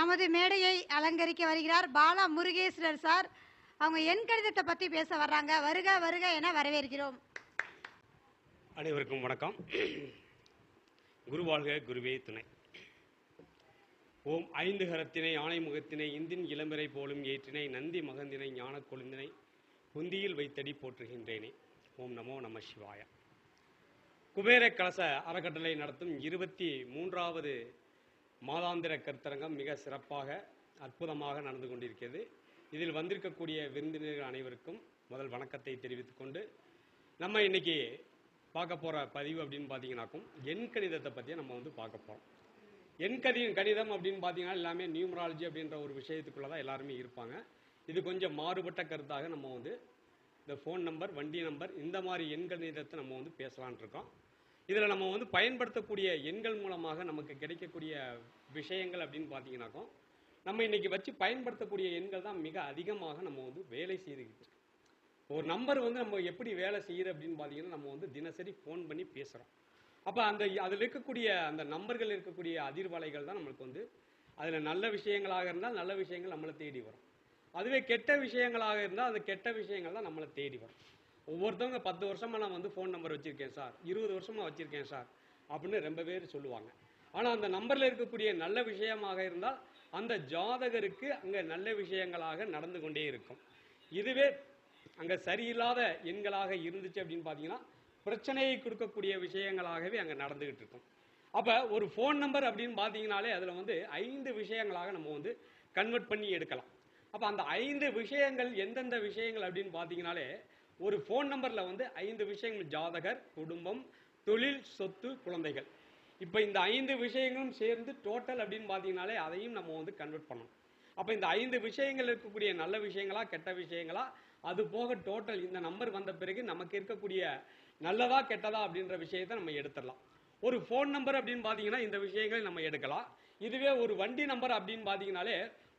நமது மேடையை அலங்கரிக்க வருகிறார் பாலா முருகேஸ்வரர் சார். அவங்க என் கணிதத்தை பற்றி பேச வர்றாங்க. வருக வருக என வரவேற்கிறோம். அனைவருக்கும் வணக்கம். குருவாழ்க குருவே துணை. ஓம் ஐந்து கரத்தினை ஆணை முகத்தினை இந்தின் இளம்பிறை போலும் ஏற்றினை நந்தி மகந்தினை ஞான கொழுந்தினை புந்தியில் வைத்தடி போற்றுகின்றேனே. ஓம் நமோ நம சிவாய. குபேர கலச அறக்கட்டளை நடத்தும் இருபத்தி மூன்றாவது மாதாந்திர கருத்தரங்கம் மிக சிறப்பாக அற்புதமாக நடந்து கொண்டிருக்கிறது. இதில் வந்திருக்கக்கூடிய விருந்தினர்கள் அனைவருக்கும் முதல் வணக்கத்தை தெரிவித்துக் கொண்டு நம்ம இன்னைக்கு பார்க்க போகிற பதிவு அப்படின்னு பார்த்தீங்கன்னாக்கும் எண் கணிதத்தை பற்றி நம்ம வந்து பார்க்க போகிறோம் எண் கதி கணிதம் அப்படின்னு பார்த்தீங்கன்னா எல்லாமே நியூமராலஜி அப்படின்ற ஒரு விஷயத்துக்குள்ளே தான் எல்லாருமே இருப்பாங்க. இது கொஞ்சம் மாறுபட்ட கருத்தாக நம்ம வந்து இந்த ஃபோன் நம்பர் வண்டி நம்பர் இந்த மாதிரி எண் கணிதத்தை நம்ம வந்து பேசலான் இருக்கோம். இதில் நம்ம வந்து பயன்படுத்தக்கூடிய எண்கள் மூலமாக நமக்கு கிடைக்கக்கூடிய விஷயங்கள் அப்படின்னு பார்த்தீங்கன்னாக்கும் நம்ம இன்னைக்கு வச்சு பயன்படுத்தக்கூடிய எண்கள் தான் மிக அதிகமாக நம்ம வந்து வேலை செய்துக்கிட்டு ஒரு நம்பர் வந்து நம்ம எப்படி வேலை செய்யுது அப்படின்னு பார்த்தீங்கன்னா நம்ம வந்து தினசரி ஃபோன் பண்ணி பேசுகிறோம் அப்போ அந்த அதில் இருக்கக்கூடிய அந்த நம்பர்கள் இருக்கக்கூடிய அதிர்வலைகள் தான் நம்மளுக்கு வந்து அதில் நல்ல விஷயங்களாக இருந்தால் நல்ல விஷயங்கள் நம்மளை தேடி வரும். அதுவே கெட்ட விஷயங்களாக இருந்தால் அந்த கெட்ட விஷயங்கள் தான் நம்மளை தேடி வரும். ஒவ்வொருத்தவங்க பத்து வருஷமாக நான் வந்து ஃபோன் நம்பர் வச்சிருக்கேன் சார் இருபது வருஷமாக வச்சிருக்கேன் சார் அப்படின்னு ரொம்ப பேர் சொல்லுவாங்க. ஆனால் அந்த நம்பரில் இருக்கக்கூடிய நல்ல விஷயமாக இருந்தால் அந்த ஜாதகருக்கு அங்கே நல்ல விஷயங்களாக நடந்து கொண்டே இருக்கும். இதுவே அங்கே சரியில்லாத எண்களாக இருந்துச்சு அப்படின்னு பார்த்தீங்கன்னா பிரச்சனையை கொடுக்கக்கூடிய விஷயங்களாகவே அங்கே நடந்துகிட்டு இருக்கும். அப்போ ஒரு ஃபோன் நம்பர் அப்படின்னு பார்த்தீங்கனாலே அதில் வந்து ஐந்து விஷயங்களாக நம்ம வந்து கன்வெர்ட் பண்ணி எடுக்கலாம். அப்போ அந்த ஐந்து விஷயங்கள் எந்தெந்த விஷயங்கள் அப்படின்னு பார்த்தீங்கனாலே ஒரு ஃபோன் நம்பரில் வந்து ஐந்து விஷயங்கள். ஜாதகர் குடும்பம் தொழில் சொத்து குழந்தைகள். இப்போ இந்த ஐந்து விஷயங்களும் சேர்ந்து டோட்டல் அப்படின்னு பார்த்தீங்கனாலே அதையும் நம்ம வந்து கன்வெர்ட் பண்ணணும். அப்போ இந்த ஐந்து விஷயங்கள் இருக்கக்கூடிய நல்ல விஷயங்களா கெட்ட விஷயங்களா அது போக டோட்டல் இந்த நம்பர் வந்த பிறகு நமக்கு இருக்கக்கூடிய நல்லதா கெட்டதா அப்படின்ற விஷயத்தை நம்ம எடுத்துடலாம். ஒரு ஃபோன் நம்பர் அப்படின்னு பார்த்தீங்கன்னா இந்த விஷயங்களை நம்ம எடுக்கலாம். இதுவே ஒரு வண்டி நம்பர் அப்படின்னு பார்த்தீங்கனாலே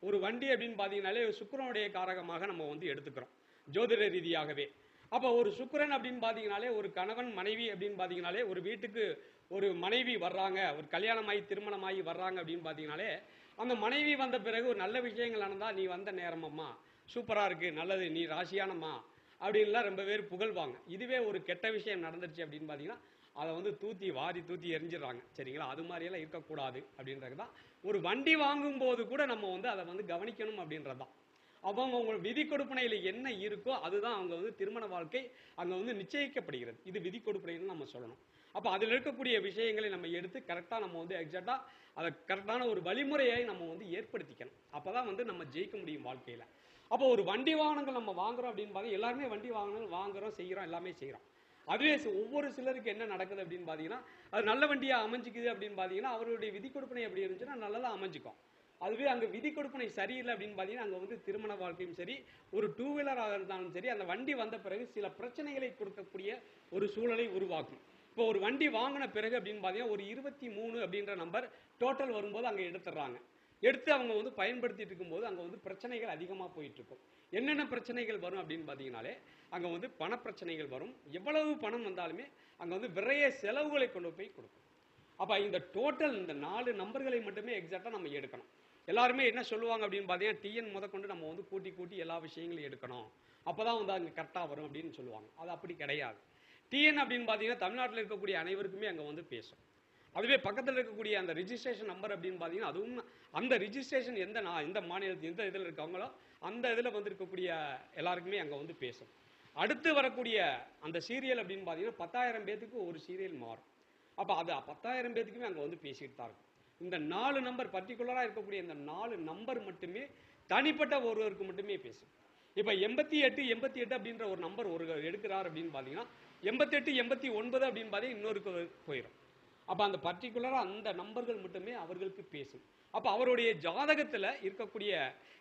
ஒரு வண்டி அப்படின்னு பார்த்தீங்கனாலே சுக்கரனுடைய காரகமாக நம்ம வந்து எடுத்துக்கிறோம். ஜோதிட ரீதியாகவே. அப்போ ஒரு சுக்கரன் அப்படின்னு பார்த்தீங்கனாலே ஒரு கணவன் மனைவி அப்படின்னு பார்த்தீங்கனாலே ஒரு வீட்டுக்கு ஒரு மனைவி வர்றாங்க ஒரு கல்யாணமாகி திருமணமாகி வர்றாங்க அப்படின்னு பார்த்தீங்கனாலே அந்த மனைவி வந்த பிறகு ஒரு நல்ல விஷயங்கள் நடந்தால் நீ வந்த நேரமம்மா சூப்பராக இருக்குது நல்லது நீ ராசியானம்மா அப்படின்லாம் ரொம்ப பேர் புகழ்வாங்க. இதுவே ஒரு கெட்ட விஷயம் நடந்துருச்சு அப்படின்னு பார்த்தீங்கன்னா அதை வந்து தூத்தி வாரி தூத்தி எரிஞ்சிடுறாங்க. சரிங்களா? அது மாதிரியெல்லாம் இருக்கக்கூடாது அப்படின்றது தான் ஒரு வண்டி வாங்கும் போது கூட நம்ம வந்து அதை வந்து கவனிக்கணும் அப்படின்றது தான் அவங்க அவங்க விதி கொடுப்பனையில் என்ன இருக்கோ அதுதான் அவங்க வந்து திருமண வாழ்க்கை அங்கே வந்து நிச்சயிக்கப்படுகிறது. இது விதி கொடுப்பனைன்னு நம்ம சொல்லணும். அப்போ அதில் இருக்கக்கூடிய விஷயங்களை நம்ம எடுத்து கரெக்டாக நம்ம வந்து எக்ஸாக்டாக அதை கரெக்டான ஒரு வழிமுறையை நம்ம வந்து ஏற்படுத்திக்கணும். அப்போ தான் வந்து நம்ம ஜெயிக்க முடியும் வாழ்க்கையில். அப்போ ஒரு வண்டி வாகனங்கள் நம்ம வாங்குறோம் அப்படின்னு பார்த்தா எல்லாருமே வண்டி வாகனங்கள் வாங்குறோம் செய்கிறோம் எல்லாமே செய்கிறோம் அதுவே ஒவ்வொரு சிலருக்கு என்ன நடக்குது அப்படின்னு பார்த்தீங்கன்னா அது நல்ல வண்டியாக அமைஞ்சிக்குது அப்படின்னு பார்த்தீங்கன்னா அவருடைய விதி கொடுப்பனை எப்படி இருந்துச்சுன்னா நல்லதாக அமைஞ்சிக்கும். அதுவே அங்கே விதி கொடுப்பனை சரியில்லை அப்படின்னு பார்த்தீங்கன்னா அங்கே வந்து திருமண வாழ்க்கையும் சரி ஒரு டூ வீலராக இருந்தாலும் சரி அந்த வண்டி வந்த பிறகு சில பிரச்சனைகளை கொடுக்கக்கூடிய ஒரு சூழலை உருவாக்கும். இப்போ ஒரு வண்டி வாங்கின பிறகு அப்படின்னு பார்த்தீங்கன்னா ஒரு இருபத்தி மூணு அப்படின்ற நம்பர் டோட்டல் வரும்போது அங்கே எடுத்துடுறாங்க. எடுத்து அவங்க வந்து பயன்படுத்திட்டு இருக்கும்போது அங்கே வந்து பிரச்சனைகள் அதிகமாக போயிட்டு இருக்கும் என்னென்ன பிரச்சனைகள் வரும் அப்படின்னு பார்த்தீங்கனாலே அங்கே வந்து பணப்பிரச்சனைகள் வரும். எவ்வளவு பணம் வந்தாலுமே அங்கே வந்து விரைய செலவுகளை கொண்டு போய் கொடுக்கும். அப்போ இந்த டோட்டல் இந்த நாலு நம்பர்களை மட்டுமே எக்ஸாக்டாக நம்ம எடுக்கணும். எல்லாருமே என்ன சொல்லுவாங்க அப்படின்னு பார்த்தீங்கன்னா டிஎன் முதற்கொண்டு நம்ம வந்து கூட்டி கூட்டி எல்லா விஷயங்களையும் எடுக்கணும். அப்போ தான் வந்து அங்கே கரெக்டாக வரும் அப்படின்னு சொல்லுவாங்க. அது அப்படி கிடையாது. டிஎன் அப்படின்னு பார்த்தீங்கன்னா தமிழ்நாட்டில் இருக்கக்கூடிய அனைவருக்குமே அங்கே வந்து பேசும். அதுவே பக்கத்தில் இருக்கக்கூடிய அந்த ரிஜிஸ்ட்ரேஷன் நம்பர் அப்படின்னு பார்த்தீங்கன்னா அதுவும் அந்த ரிஜிஸ்ட்ரேஷன் எந்த நான் எந்த மாநிலத்தில் எந்த இதில் இருக்காங்களோ அந்த இதில் வந்து இருக்கக்கூடிய எல்லாருக்குமே அங்கே வந்து பேசும். அடுத்து வரக்கூடிய அந்த சீரியல் அப்படின்னு பார்த்தீங்கன்னா பத்தாயிரம் பேத்துக்கு ஒரு சீரியல் மாறும். அப்போ அது பத்தாயிரம் பேத்துக்குமே அங்கே வந்து பேசிட்டு தான் இருக்கும். இந்த நாலு நம்பர் பர்டிகுலராக இருக்கக்கூடிய இந்த நாலு நம்பர் மட்டுமே தனிப்பட்ட ஒருவருக்கு மட்டுமே பேசும். இப்போ எண்பத்தி எட்டு எண்பத்தி எட்டு அப்படின்ற ஒரு நம்பர் ஒரு எடுக்கிறார் அப்படின்னு பார்த்தீங்கன்னா எண்பத்தெட்டு எண்பத்தி ஒன்பது அப்படின்னு பார்த்தீங்கன்னா இன்னொருக்கு போயிடும் அப்போ அந்த பர்டிகுலராக அந்த நம்பர்கள் மட்டுமே அவர்களுக்கு பேசும். அப்போ அவருடைய ஜாதகத்தில் இருக்கக்கூடிய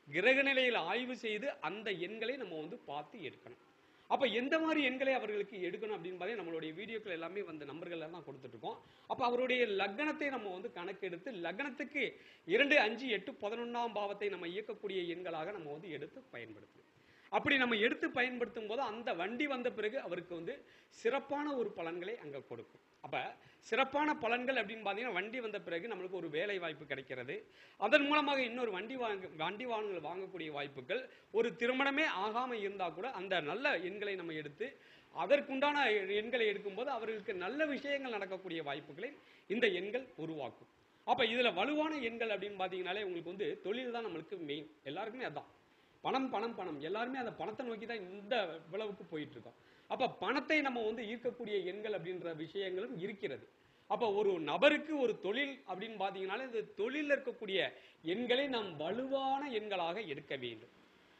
கிரக நிலையில் ஆய்வு செய்து அந்த எண்களை நம்ம வந்து பார்த்து எடுக்கணும். அப்போ எந்த மாதிரி எண்களை அவர்களுக்கு எடுக்கணும் அப்படின்னு பார்த்தீங்கன்னா நம்மளுடைய வீடியோக்கள் எல்லாமே வந்து நம்பர்கள் எல்லாம் கொடுத்துட்டு இருக்கோம் அப்போ அவருடைய லக்னத்தை நம்ம வந்து கணக்கெடுத்து லக்னத்துக்கு இரண்டு அஞ்சு எட்டு பதினொன்றாம் பாவத்தை நம்ம இயக்கக்கூடிய எண்களாக நம்ம வந்து எடுத்து பயன்படுத்தணும் அப்படி நம்ம எடுத்து பயன்படுத்தும் போது அந்த வண்டி வந்த பிறகு அவருக்கு வந்து சிறப்பான ஒரு பலன்களை அங்க கொடுக்கும். அப்போ சிறப்பான பலன்கள் அப்படின்னு பார்த்தீங்கன்னா வண்டி வந்த பிறகு நம்மளுக்கு ஒரு வேலை வாய்ப்பு கிடைக்கிறது. அதன் மூலமாக இன்னொரு வண்டி வாங்க வண்டி வாகனங்கள் வாங்கக்கூடிய வாய்ப்புகள் ஒரு திருமணமே ஆகாமல் இருந்தால் கூட அந்த நல்ல எண்களை நம்ம எடுத்து அதற்குண்டான எண்களை எடுக்கும்போது அவர்களுக்கு நல்ல விஷயங்கள் நடக்கக்கூடிய வாய்ப்புகளை இந்த எண்கள் உருவாக்கும். அப்போ இதில் வலுவான எண்கள் அப்படின்னு பார்த்தீங்கன்னாலே உங்களுக்கு வந்து தொழில் தான் நம்மளுக்கு மெயின் எல்லாருக்குமே அதான். பணம் பணம் பணம். எல்லாருமே அந்த பணத்தை நோக்கி தான் இந்த விளவுக்கு போயிட்டு இருக்கோம். அப்ப பணத்தை நம்ம வந்து ஈர்க்கக்கூடிய எண்கள் அப்படின்ற விஷயங்களும் இருக்கிறது. அப்ப ஒரு நபருக்கு ஒரு தொழில் அப்படின்னு பாத்தீங்கன்னாலே இந்த தொழிலில் இருக்கக்கூடிய எண்களை நாம் வலுவான எண்களாக எடுக்க வேண்டும்.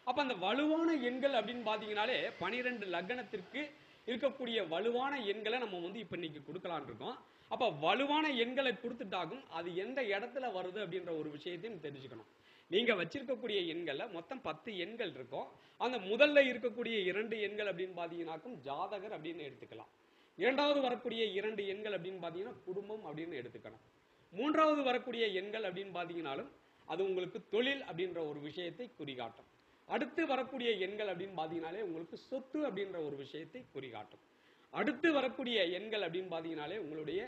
அப்ப அந்த வலுவான எண்கள் அப்படின்னு பாத்தீங்கன்னாலே பனிரெண்டு லக்னத்திற்கு இருக்கக்கூடிய வலுவான எண்களை நம்ம வந்து இப்ப இன்னைக்கு கொடுக்கலான் இருக்கோம். அப்ப வலுவான எண்களை கொடுத்துட்டாகும் அது எந்த இடத்துல வருது அப்படின்ற ஒரு விஷயத்தையும் தெரிஞ்சுக்கணும். நீங்க வச்சிருக்கக்கூடிய எண்கள்ல மொத்தம் பத்து எண்கள் இருக்கும். அந்த முதல்ல இருக்கக்கூடிய இரண்டு எண்கள் அப்படின்னு பாத்தீங்கன்னாக்கும் ஜாதகர் அப்படின்னு எடுத்துக்கலாம். இரண்டாவது வரக்கூடிய இரண்டு எண்கள் அப்படின்னு பாத்தீங்கன்னா குடும்பம் அப்படின்னு எடுத்துக்கணும். மூன்றாவது வரக்கூடிய எண்கள் அப்படின்னு பாத்தீங்கன்னாலும் அது உங்களுக்கு தொழில் அப்படின்ற ஒரு விஷயத்தை குறிகாட்டும். அடுத்து வரக்கூடிய எண்கள் அப்படின்னு பாத்தீங்கன்னாலே உங்களுக்கு சொத்து அப்படின்ற ஒரு விஷயத்தை குறிகாட்டும். அடுத்து வரக்கூடிய எண்கள் அப்படின்னு பாத்தீங்கன்னாலே உங்களுடைய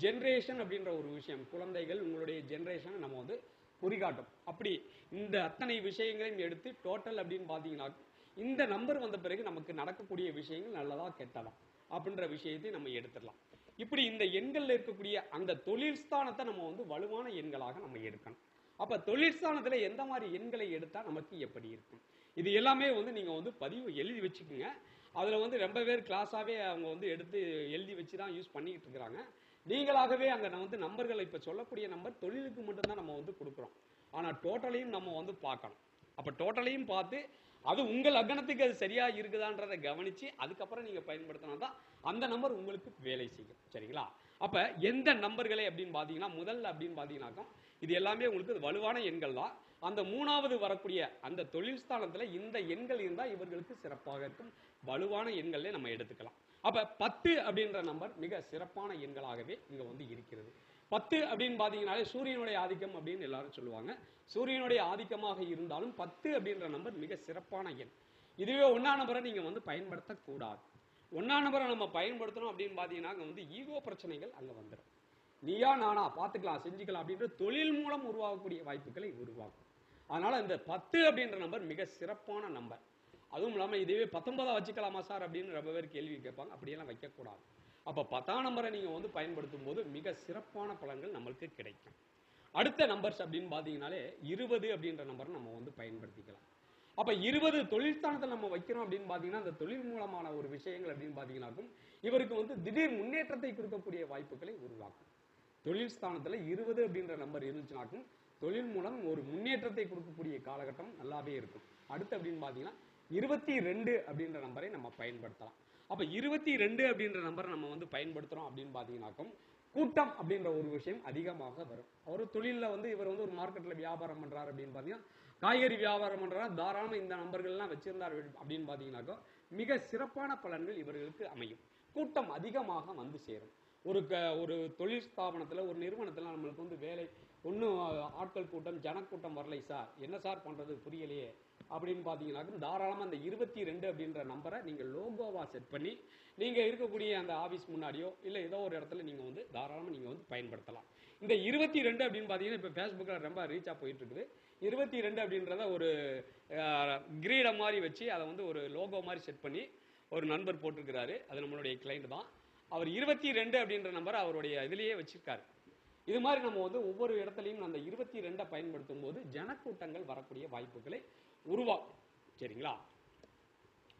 ஜென்ரேஷன் அப்படின்ற ஒரு விஷயம். குழந்தைகள் உங்களுடைய ஜென்ரேஷனை நம்ம வந்து குறிகாட்டும். அப்படி இந்த அத்தனை விஷயங்களையும் எடுத்து டோட்டல் அப்படின்னு பார்த்தீங்கன்னா இந்த நம்பர் வந்த பிறகு நமக்கு நடக்கக்கூடிய விஷயங்கள் நல்லதா கெட்டதா அப்படின்ற விஷயத்தை நம்ம எடுத்துடலாம். இப்படி இந்த எண்களில் இருக்கக்கூடிய அந்த தொழில் ஸ்தானத்தை நம்ம வந்து வலுவான எண்களாக நம்ம எடுக்கணும். அப்ப தொழில் ஸ்தானத்துல எந்த மாதிரி எண்களை எடுத்தா நமக்கு எப்படி இருக்கும்? இது எல்லாமே வந்து நீங்க வந்து பதிவு எழுதி வச்சுக்கோங்க. அதுல வந்து ரொம்ப பேர் கிளாஸாவே அவங்க வந்து எடுத்து எழுதி வச்சு தான் யூஸ் பண்ணிக்கிட்டு இருக்கிறாங்க. நீங்களாகவே அங்கே நான் வந்து நம்பர்களை இப்போ சொல்லக்கூடிய நம்பர் தொழிலுக்கு மட்டும்தான் நம்ம வந்து கொடுக்குறோம். ஆனால் டோட்டலையும் நம்ம வந்து பார்க்கணும். அப்போ டோட்டலையும் பார்த்து அது உங்கள் லக்னத்துக்கு அது சரியாக இருக்குதான்றதை கவனித்து அதுக்கப்புறம் நீங்கள் பயன்படுத்தினா தான் அந்த நம்பர் உங்களுக்கு வேலை செய்யும். சரிங்களா? அப்போ எந்த நம்பர்களை அப்படின்னு பார்த்தீங்கன்னா முதல்ல அப்படின்னு பார்த்தீங்கன்னாக்கா இது எல்லாமே உங்களுக்கு வலுவான எண்கள் தான். அந்த மூணாவது வரக்கூடிய அந்த தொழில் ஸ்தானத்தில் இந்த எண்கள் இருந்தால் இவர்களுக்கு சிறப்பாக இருக்கும். வலுவான எண்களே நம்ம எடுத்துக்கலாம். அப்ப பத்து அப்படின்ற நம்பர் மிக சிறப்பான எண்களாகவே இங்க வந்து இருக்கிறது. பத்து அப்படின்னு பாத்தீங்கன்னாலே சூரியனுடைய ஆதிக்கம் அப்படின்னு எல்லாரும் சொல்லுவாங்க. சூரியனுடைய ஆதிக்கமாக இருந்தாலும் பத்து அப்படின்ற நம்பர் மிக சிறப்பான எண். இதுவே ஒன்னா நம்பரை நீங்க வந்து பயன்படுத்தக்கூடாது. ஒன்னா நம்பரை நம்ம பயன்படுத்தணும் அப்படின்னு பாத்தீங்கன்னா அங்க வந்து ஈகோ பிரச்சனைகள் அங்க வந்துடும் நீயா நானா பார்த்துக்கலாம் செஞ்சுக்கலாம் அப்படின்ற தொழில் மூலம் உருவாகக்கூடிய வாய்ப்புகளை உருவாக்கும். அதனால இந்த பத்து அப்படின்ற நம்பர் மிக சிறப்பான நம்பர் அதுவும் இல்லாமல் இதுவே பத்தொன்பதாக வச்சுக்கலாமா சார் அப்படின்னு ரொம்ப பேர் கேள்வி கேட்பாங்க. அப்படியெல்லாம் வைக்கக்கூடாது. அப்போ பத்தாம் நம்பரை நீங்கள் வந்து பயன்படுத்தும் போது மிக சிறப்பான பலன்கள் நம்மளுக்கு கிடைக்கும். அடுத்த நம்பர்ஸ் அப்படின்னு பார்த்தீங்கனாலே இருபது அப்படின்ற நம்பரை நம்ம வந்து பயன்படுத்திக்கலாம். அப்போ இருபது தொழில்ஸ்தானத்தை நம்ம வைக்கிறோம் அப்படின்னு பார்த்தீங்கன்னா அந்த தொழில் மூலமான ஒரு விஷயங்கள் அப்படின்னு பார்த்தீங்கன்னாக்கும் இவருக்கு வந்து திடீர் முன்னேற்றத்தை கொடுக்கக்கூடிய வாய்ப்புகளை உருவாக்கும். தொழில் ஸ்தானத்தில் இருபது அப்படின்ற நம்பர் இருந்துச்சுனாக்கும் தொழில் மூலம் ஒரு முன்னேற்றத்தை கொடுக்கக்கூடிய காலகட்டம் நல்லாவே இருக்கும். அடுத்து அப்படின்னு பார்த்தீங்கன்னா இருபத்தி ரெண்டு அப்படின்ற நம்பரை நம்ம பயன்படுத்தலாம். அப்ப இருபத்தி ரெண்டு அப்படின்ற நம்பரை நம்ம வந்து பயன்படுத்துறோம் அப்படின்னு பாத்தீங்கன்னாக்கும் கூட்டம் அப்படின்ற ஒரு விஷயம் அதிகமாக வரும். ஒரு தொழிலில் வந்து இவர் வந்து ஒரு மார்க்கெட்ல வியாபாரம் பண்றாரு அப்படின்னு பாத்தீங்கன்னா காய்கறி வியாபாரம் பண்றாரு தாராளமாக இந்த நம்பர்கள் எல்லாம் வச்சிருந்தார் அப்படின்னு பாத்தீங்கன்னாக்கா மிக சிறப்பான பலன்கள் இவர்களுக்கு அமையும். கூட்டம் அதிகமாக வந்து சேரும். ஒரு க ஒரு தொழில் ஸ்தாபனத்தில் ஒரு நிறுவனத்தில் நம்மளுக்கு வந்து வேலை ஒன்றும் ஆட்கள் கூட்டம் ஜனக்கூட்டம் வரலை சார். என்ன சார் பண்ணுறது புரியலையே. அப்படின்னு பார்த்தீங்கன்னாக்கும் தாராளமாக அந்த இருபத்தி ரெண்டு அப்படின்ற நம்பரை நீங்கள் லோகோவாக செட் பண்ணி நீங்கள் இருக்கக்கூடிய அந்த ஆஃபீஸ் முன்னாடியோ இல்லை ஏதோ ஒரு இடத்துல நீங்கள் வந்து தாராளமாக நீங்கள் வந்து பயன்படுத்தலாம். இந்த இருபத்தி ரெண்டு அப்படின்னு பார்த்தீங்கன்னா இப்போ ஃபேஸ்புக்கில் ரொம்ப ரீச் போயிட்டு இருக்குது இருபத்தி ரெண்டு அப்படின்றத ஒரு கிரீடம் மாதிரி வச்சு அதை வந்து ஒரு லோகோ மாதிரி செட் பண்ணி ஒரு நண்பர் போட்டிருக்கிறாரு. அது நம்மளுடைய கிளைண்ட் தான். அவர் இருபத்தி ரெண்டு அப்படின்ற நம்பரை அவருடைய இதுலேயே வச்சுருக்காரு. இது மாதிரி நம்ம வந்து ஒவ்வொரு இடத்துலையும் அந்த இருபத்தி ரெண்டை பயன்படுத்தும் போது ஜனக்கூட்டங்கள் வரக்கூடிய வாய்ப்புகளை உருவா சரிங்களா?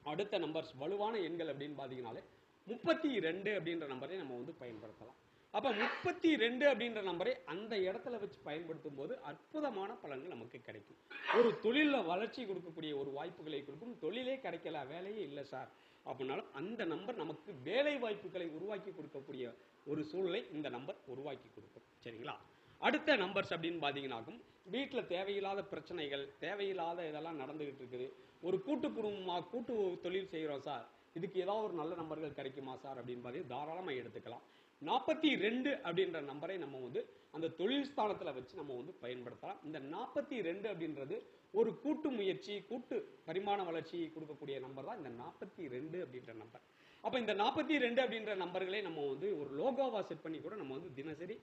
அடுத்த நம்பர்ஸ் வலுவான எண்கள் அப்படின்னு பார்த்தீங்கனாலே முப்பத்தி ரெண்டு அப்படின்ற நம்பரை நம்ம வந்து பயன்படுத்தலாம். அப்போ முப்பத்தி ரெண்டு அப்படின்ற நம்பரை அந்த இடத்துல வச்சு பயன்படுத்தும் போது அற்புதமான பலன்கள் நமக்கு கிடைக்கும். ஒரு தொழிலில் வளர்ச்சி கொடுக்கக்கூடிய ஒரு வாய்ப்புகளை கொடுக்கும். தொழிலே கிடைக்கல வேலையே இல்லை சார். அப்படின்னாலும் அந்த நம்பர் நமக்கு வேலை வாய்ப்புகளை உருவாக்கி கொடுக்கக்கூடிய ஒரு சூழ்நிலை இந்த நம்பர் உருவாக்கி கொடுக்கும். சரிங்களா? அடுத்த நம்பர்ஸ் அப்படின்னு பார்த்தீங்கன்னாக்கும் வீட்டில் தேவையில்லாத பிரச்சனைகள் தேவையில்லாத இதெல்லாம் நடந்துகிட்டு இருக்குது. ஒரு கூட்டு குடும்பமாக கூட்டு தொழில் செய்கிறோம் சார். இதுக்கு ஏதாவது ஒரு நல்ல நம்பர்கள் கிடைக்குமா சார் அப்படின்னு பார்த்தீங்கன்னா தாராளமாக எடுத்துக்கலாம். நாற்பத்தி ரெண்டு அப்படின்ற நம்பரை நம்ம வந்து அந்த தொழில் ஸ்தானத்தில் வச்சு நம்ம வந்து பயன்படுத்தலாம். இந்த நாற்பத்தி ரெண்டு அப்படின்றது ஒரு கூட்டு முயற்சி கூட்டு பரிமாண வளர்ச்சி கொடுக்கக்கூடிய நம்பர் தான் இந்த நாற்பத்தி ரெண்டு அப்படின்ற நம்பர். அப்போ இந்த நாற்பத்தி ரெண்டு அப்படின்ற நம்பர்களை நம்ம வந்து ஒரு லோகோவா செட் பண்ணி கூட நம்ம வந்து தினசரி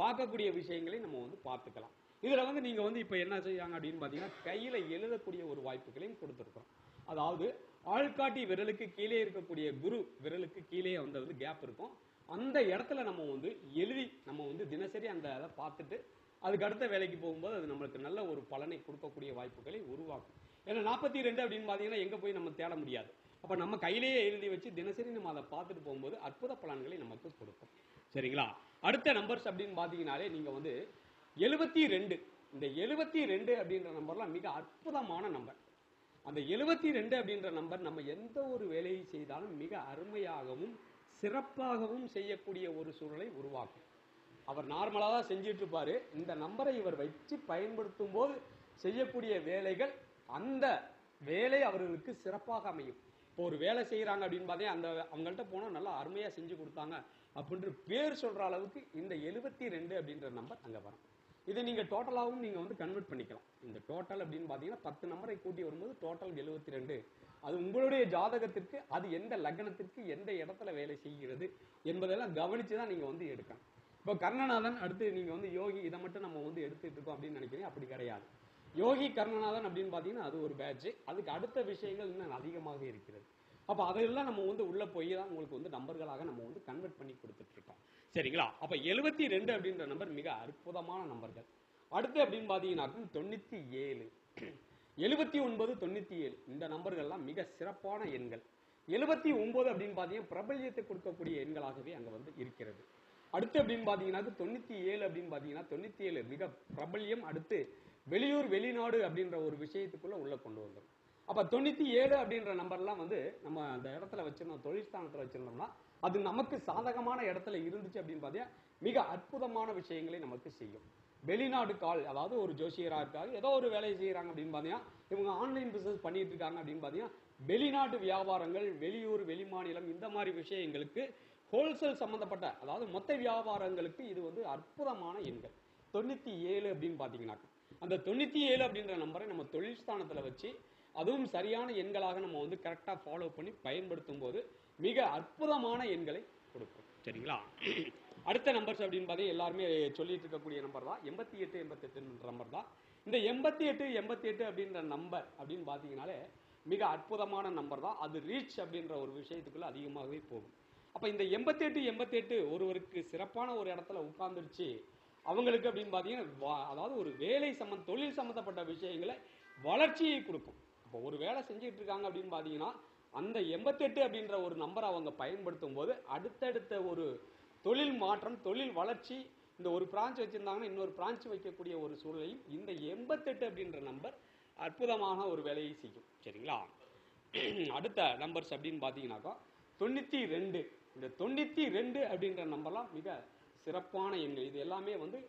பார்க்கக்கூடிய விஷயங்களை நம்ம வந்து பார்த்துக்கலாம். இதில் வந்து நீங்கள் வந்து இப்போ என்ன செய்யாங்க அப்படின்னு பார்த்தீங்கன்னா கையில் எழுதக்கூடிய ஒரு வாய்ப்புகளையும் கொடுத்துருக்கோம் அதாவது ஆள்காட்டி விரலுக்கு கீழே இருக்கக்கூடிய குரு விரலுக்கு கீழே வந்து வந்து கேப் இருக்கும். அந்த இடத்துல நம்ம வந்து எழுதி நம்ம வந்து தினசரி அந்த அதை பார்த்துட்டு அதுக்கு அடுத்த வேலைக்கு போகும்போது அது நம்மளுக்கு நல்ல ஒரு பலனை கொடுக்கக்கூடிய வாய்ப்புகளை உருவாக்கும். ஏன்னா நாற்பத்தி ரெண்டு அப்படின்னு பார்த்தீங்கன்னா எங்கே போய் நம்ம தேட முடியாது. அப்போ நம்ம கையிலேயே எழுதி வச்சு தினசரி நம்ம அதை பார்த்துட்டு போகும்போது அற்புத பலன்களை நமக்கு கொடுக்கும். சரிங்களா? அடுத்த நம்பர்ஸ் அப்படின்னு பார்த்தீங்கனாலே நீங்கள் வந்து எழுபத்தி ரெண்டு. இந்த எழுபத்தி ரெண்டு அப்படின்ற நம்பர்லாம் மிக அற்புதமான நம்பர். அந்த எழுபத்தி ரெண்டு அப்படின்ற நம்பர் நம்ம எந்த ஒரு வேலையை செய்தாலும் மிக அருமையாகவும் சிறப்பாகவும் செய்யக்கூடிய ஒரு சூழலை உருவாக்கும். அவர் நார்மலாக தான் செஞ்சிட்டு இருப்பாரு இந்த நம்பரை இவர் வச்சு பயன்படுத்தும் போது செய்யக்கூடிய வேலைகள் அந்த வேலை அவர்களுக்கு சிறப்பாக அமையும். இப்போ ஒரு வேலை செய்கிறாங்க அப்படின்னு பார்த்தே அந்த அவங்கள்ட்ட போனால் நல்லா அருமையாக செஞ்சு கொடுத்தாங்க அப்படின்ற பேர் சொல்கிற அளவுக்கு இந்த எழுபத்தி ரெண்டு அப்படின்ற நம்பர் அங்கே வரும். இதை நீங்கள் டோட்டலாகவும் நீங்கள் வந்து கன்வெர்ட் பண்ணிக்கலாம். இந்த டோட்டல் அப்படின்னு பார்த்தீங்கன்னா பத்து நம்பரை கூட்டி வரும்போது டோட்டல் எழுபத்தி ரெண்டு அது உங்களுடைய ஜாதகத்திற்கு அது எந்த லக்னத்திற்கு எந்த இடத்துல வேலை செய்கிறது என்பதெல்லாம் கவனித்து தான் நீங்கள் வந்து எடுக்கணும். இப்போ கர்ணநாதன் அடுத்து நீங்கள் வந்து யோகி இதை மட்டும் நம்ம வந்து எடுத்துட்டு இருக்கோம் அப்படின்னு நினைக்கிறீங்க அப்படி கிடையாது. யோகி கர்ணநாதன் அப்படின்னு பார்த்தீங்கன்னா அது ஒரு பேட்ச் அதுக்கு அடுத்த விஷயங்கள் இன்னும் அதிகமாக இருக்கிறது. அப்போ அதையெல்லாம் நம்ம வந்து உள்ள போய் தான் உங்களுக்கு வந்து நம்பர்களாக நம்ம வந்து கன்வெர்ட் பண்ணி கொடுத்துட்டு இருக்கோம். சரிங்களா? அப்போ எழுபத்தி ரெண்டு அப்படின்ற நம்பர் மிக அற்புதமான நம்பர்கள் அடுத்து அப்படின்னு பார்த்தீங்கன்னாக்கும் தொண்ணூற்றி ஏழு. எழுபத்தி ஒன்பது தொண்ணூற்றி ஏழு. இந்த நம்பர்கள்லாம் மிக சிறப்பான எண்கள். எழுபத்தி ஒன்பது அப்படின்னு பார்த்தீங்கன்னா பிரபல்யத்தை கொடுக்கக்கூடிய எண்களாகவே அங்கே வந்து இருக்கிறது. அடுத்து அப்படின்னு பார்த்தீங்கன்னா தொண்ணூற்றி ஏழு அப்படின்னு பார்த்தீங்கன்னா தொண்ணூற்றி ஏழு மிக பிரபல்யம். அடுத்து வெளியூர் வெளிநாடு அப்படின்ற ஒரு விஷயத்துக்குள்ளே உள்ளே கொண்டு வந்தோம் அப்போ தொண்ணூற்றி ஏழு அப்படின்ற நம்பர்லாம் வந்து நம்ம அந்த இடத்துல வச்சிருந்தோம் தொழிற்சாலத்தில் வச்சிருந்தோம்னா அது நமக்கு சாதகமான இடத்துல இருந்துச்சு அப்படின்னு பார்த்தீங்கன்னா மிக அற்புதமான விஷயங்களை நமக்கு செய்யும். வெளிநாடு கால் அதாவது ஒரு ஜோசியராக இருக்காங்க ஏதோ ஒரு வேலையை செய்கிறாங்க அப்படின்னு பார்த்தீங்கன்னா இவங்க ஆன்லைன் பிஸ்னஸ் பண்ணிட்டு இருக்காங்க அப்படின்னு பார்த்தீங்கன்னா வெளிநாட்டு வியாபாரங்கள் வெளியூர் வெளிமாநிலம் இந்த மாதிரி விஷயங்களுக்கு ஹோல்சேல் சம்மந்தப்பட்ட அதாவது மொத்த வியாபாரங்களுக்கு இது வந்து அற்புதமான எண்கள். தொண்ணூற்றி ஏழு அப்படின்னு பார்த்தீங்கன்னா அந்த தொண்ணூற்றி ஏழு அப்படின்ற நம்பரை நம்ம தொழில் ஸ்தானத்தில் வச்சு அதுவும் சரியான எண்களாக நம்ம வந்து கரெக்டாக ஃபாலோ பண்ணி பயன்படுத்தும் போது மிக அற்புதமான எண்களை கொடுக்கும். சரிங்களா? அடுத்த நம்பர்ஸ் அப்படின்னு பார்த்தீங்கன்னா எல்லாருமே சொல்லிட்டு இருக்கக்கூடிய நம்பர் தான். எண்பத்தி எட்டு எண்பத்தெட்டு நம்பர் தான். இந்த எண்பத்தி எட்டு எண்பத்தி எட்டு அப்படின்ற நம்பர் அப்படின்னு பார்த்தீங்கனாலே மிக அற்புதமான நம்பர் தான். அது ரீச் அப்படின்ற ஒரு விஷயத்துக்குள்ள அதிகமாகவே போகும். அப்போ இந்த எண்பத்தி எட்டு எண்பத்தி எட்டு ஒருவருக்கு சிறப்பான ஒரு இடத்துல உட்கார்ந்துருச்சு. அவங்களுக்கு அப்படின்னு பார்த்தீங்கன்னா வா- அதாவது ஒரு வேலை சம்மந்த தொழில் சம்மந்தப்பட்ட விஷயங்களை வளர்ச்சியை கொடுக்கும். இப்போ ஒரு வேலை செஞ்சுட்டு இருக்காங்க அப்படின்னு பார்த்தீங்கன்னா அந்த எண்பத்தெட்டு அப்படின்ற ஒரு நம்பரை அவங்க பயன்படுத்தும் போது அடுத்தடுத்த ஒரு தொழில் மாற்றம் தொழில் வளர்ச்சி இந்த ஒரு பிரான்ச் வச்சுருந்தாங்கன்னா இன்னொரு பிரான்ச் வைக்கக்கூடிய ஒரு சூழலையும் இந்த எண்பத்தெட்டு அப்படின்ற நம்பர் அற்புதமான ஒரு வேலையை செய்யும். சரிங்களா? அடுத்த நம்பர்ஸ் அப்படின்னு பார்த்தீங்கன்னாக்கா தொண்ணூற்றி ரெண்டு. இந்த தொண்ணூற்றி ரெண்டு அப்படின்ற நம்பர்லாம் மிக சிறப்பான எண்கள். இது எல்லாமே வந்து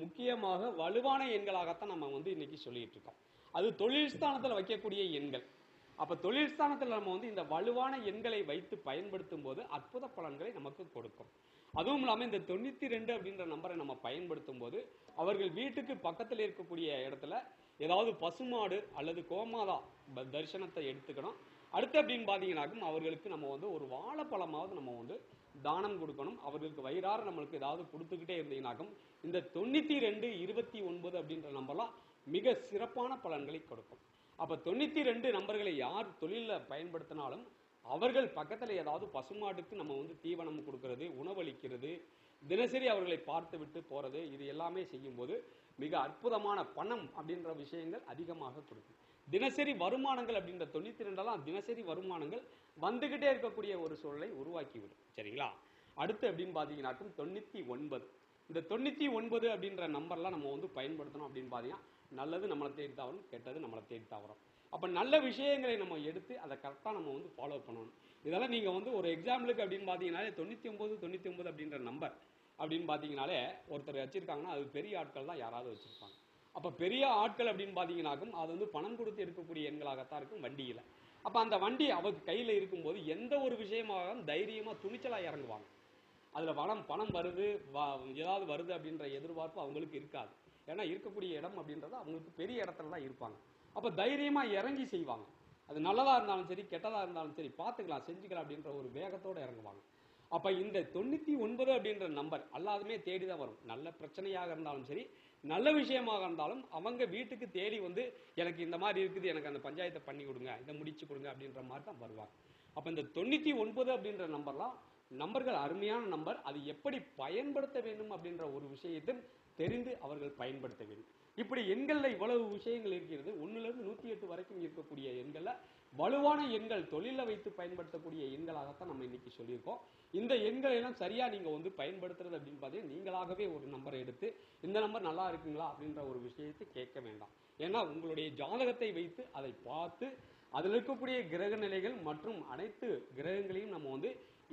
முக்கியமாக வலுவான எண்களாகத்தான் நம்ம வந்து இன்னைக்கு சொல்லிட்டு இருக்கோம் அது தொழில் ஸ்தானத்தில் வைக்கக்கூடிய எண்கள். அப்ப தொழில் ஸ்தானத்தில் நம்ம வந்து இந்த வலுவான எண்களை வைத்து பயன்படுத்தும் போது அற்புத பலன்களை நமக்கு கொடுக்கும். அதுவும் இல்லாமல் இந்த தொண்ணூத்தி ரெண்டு அப்படின்ற நம்பரை நம்ம பயன்படுத்தும் போது அவர்கள் வீட்டுக்கு பக்கத்தில் இருக்கக்கூடிய இடத்துல ஏதாவது பசுமாடு அல்லது கோமாதா ப- தரிசனத்தை எடுத்துக்கணும். அடுத்து அப்படின்னு பார்த்தீங்கன்னாக்கும் அவர்களுக்கு நம்ம வந்து ஒரு வாழைப்பழமாவது நம்ம வந்து தானம் கொடுக்கணும். அவர்களுக்கு வயிறார நம்மளுக்கு ஏதாவது கொடுத்துக்கிட்டே இருந்தீங்கன்னாக்கும் இந்த தொண்ணூத்தி ரெண்டு இருபத்தி ஒன்பது அப்படின்ற நம்பர்லாம் மிக சிறப்பான பலன்களை கொடுக்கும். அப்போ தொண்ணூற்றி ரெண்டு நம்பர்களை யார் தொழிலில் பயன்படுத்தினாலும் அவர்கள் பக்கத்தில் ஏதாவது பசுமாட்டுக்கு நம்ம வந்து தீவனம் கொடுக்கறது உணவளிக்கிறது தினசரி அவர்களை பார்த்து விட்டு போகிறது இது எல்லாமே செய்யும்போது மிக அற்புதமான பணம் அப்படின்ற விஷயங்கள் அதிகமாக கொடுக்கும். தினசரி வருமானங்கள் அப்படின்ற தொண்ணூற்றி ரெண்டெல்லாம் தினசரி வருமானங்கள் வந்துகிட்டே இருக்கக்கூடிய ஒரு சூழலை உருவாக்கிவிடும். சரிங்களா? அடுத்து அப்படின்னு பார்த்தீங்கன்னாக்கும் தொண்ணூற்றி ஒன்பது. இந்த தொண்ணூற்றி ஒன்பது அப்படின்ற நம்பர்லாம் நம்ம வந்து பயன்படுத்தணும் அப்படின்னு பார்த்தீங்கன்னா நல்லது நம்மளை தேடி தவறும் கெட்டது நம்மளை தேடி தவறும். அப்போ நல்ல விஷயங்களை நம்ம எடுத்து அதை கரெக்டாக நம்ம வந்து ஃபாலோ பண்ணணும். இதெல்லாம் நீங்கள் வந்து ஒரு எக்ஸாம்பிளுக்கு அப்படின்னு பார்த்தீங்கனாலே தொண்ணூற்றி ஒம்பது தொண்ணூற்றி ஒம்பது அப்படின்ற நம்பர் அப்படின்னு பார்த்தீங்கனாலே ஒருத்தர் வச்சிருக்காங்கன்னா அது பெரிய ஆட்கள் தான் யாராவது வச்சுருப்பாங்க. அப்போ பெரிய ஆட்கள் அப்படின்னு பார்த்தீங்கன்னாக்கும் அது வந்து பணம் கொடுத்து எடுக்கக்கூடிய எண்களாகத்தான் இருக்கும் வண்டியில். அப்போ அந்த வண்டி அவருக்கு கையில் இருக்கும்போது எந்த ஒரு விஷயமாக தைரியமாக துணிச்சலாக இறங்குவாங்க. அதில் பணம் பணம் வருது வா- ஏதாவது வருது அப்படின்ற எதிர்பார்ப்பு அவங்களுக்கு இருக்காது. ஏன்னா இருக்கக்கூடிய இடம் அப்படின்றது அவங்களுக்கு பெரிய இடத்துல தான் இருப்பாங்க. அப்போ தைரியமாக இறங்கி செய்வாங்க. அது நல்லதாக இருந்தாலும் சரி கெட்டதாக இருந்தாலும் சரி பார்த்துக்கலாம் செஞ்சுக்கலாம் அப்படின்ற ஒரு வேகத்தோடு இறங்குவாங்க. அப்போ இந்த தொண்ணூற்றி ஒன்பது அப்படின்ற நம்பர் எல்லாருமே தேடி தான் வரும். நல்ல பிரச்சனையாக இருந்தாலும் சரி நல்ல விஷயமாக இருந்தாலும் அவங்க வீட்டுக்கு தேடி வந்து எனக்கு இந்த மாதிரி இருக்குது எனக்கு அந்த பஞ்சாயத்தை பண்ணி கொடுங்க இதை முடிச்சு கொடுங்க அப்படின்ற மாதிரி தான் வருவாங்க. அப்போ இந்த தொண்ணூற்றி ஒன்பது அப்படின்ற நம்பர்லாம் நம்பர்கள் அருமையான நம்பர். அது எப்படி பயன்படுத்த வேண்டும் அப்படின்ற ஒரு விஷயத்தை தெரிந்து அவர்கள் பயன்படுத்த வேண்டும் இப்படி எண்களில் இவ்வளவு விஷயங்கள் இருக்கிறது. ஒன்றுலேருந்து நூற்றி எட்டு வரைக்கும் இருக்கக்கூடிய எண்களில் வலுவான எண்கள் தொழிலில் வைத்து பயன்படுத்தக்கூடிய எண்களாகத்தான் நம்ம இன்னைக்கு சொல்லியிருக்கோம். இந்த எண்களை எல்லாம் சரியாக நீங்கள் வந்து பயன்படுத்துறது அப்படின்னு பார்த்தீங்கன்னா நீங்களாகவே ஒரு நம்பரை எடுத்து இந்த நம்பர் நல்லா இருக்குங்களா? அப்படின்ற ஒரு விஷயத்தை கேட்க வேண்டாம். ஏன்னா உங்களுடைய ஜாதகத்தை வைத்து அதை பார்த்து அதில் இருக்கக்கூடிய கிரக நிலைகள் மற்றும் அனைத்து கிரகங்களையும் நம்ம வந்து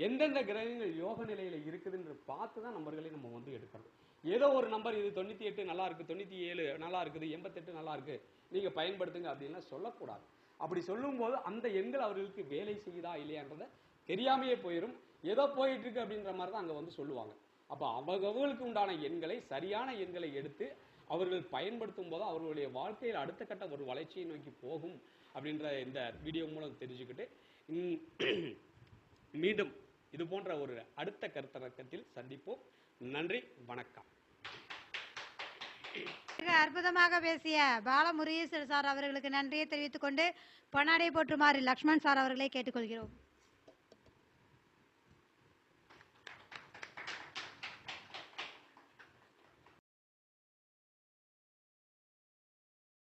எந்தெந்த கிரகங்கள் யோக நிலையில் இருக்குதுன்ற பார்த்து தான் நம்பர்களை நம்ம வந்து எடுக்கணும். ஏதோ ஒரு நம்பர் இது தொண்ணூற்றி எட்டு நல்லா இருக்குது தொண்ணூற்றி ஏழு நல்லா இருக்குது எண்பத்தெட்டு நல்லா இருக்குது நீங்கள் பயன்படுத்துங்க அப்படின்லாம் சொல்லக்கூடாது. அப்படி சொல்லும்போது அந்த எண்கள் அவர்களுக்கு வேலை செய்யுதா இல்லையான்றத தெரியாமையே போயிடும் ஏதோ போயிட்டு இருக்கு அப்படின்ற மாதிரி தான் அங்கே வந்து சொல்லுவாங்க. அப்போ அவங்களுக்கு உண்டான எண்களை சரியான எண்களை எடுத்து அவர்கள் பயன்படுத்தும் போது அவர்களுடைய வாழ்க்கையில் அடுத்த கட்ட ஒரு வளர்ச்சியை நோக்கி போகும் அப்படின்ற இந்த வீடியோ மூலம் தெரிஞ்சுக்கிட்டு மீண்டும் இது போன்ற ஒரு அடுத்த கருத்தரக்கத்தில் சந்திப்போம். நன்றி வணக்கம். அற்புதமாக பேசிய பாலமுருகேஸ்வரர் சார் அவர்களுக்கு நன்றியை தெரிவித்துக் கொண்டு பொன்னாடை போற்றுமாறு லக்ஷ்மண் சார் அவர்களை கேட்டுக்கொள்கிறோம்.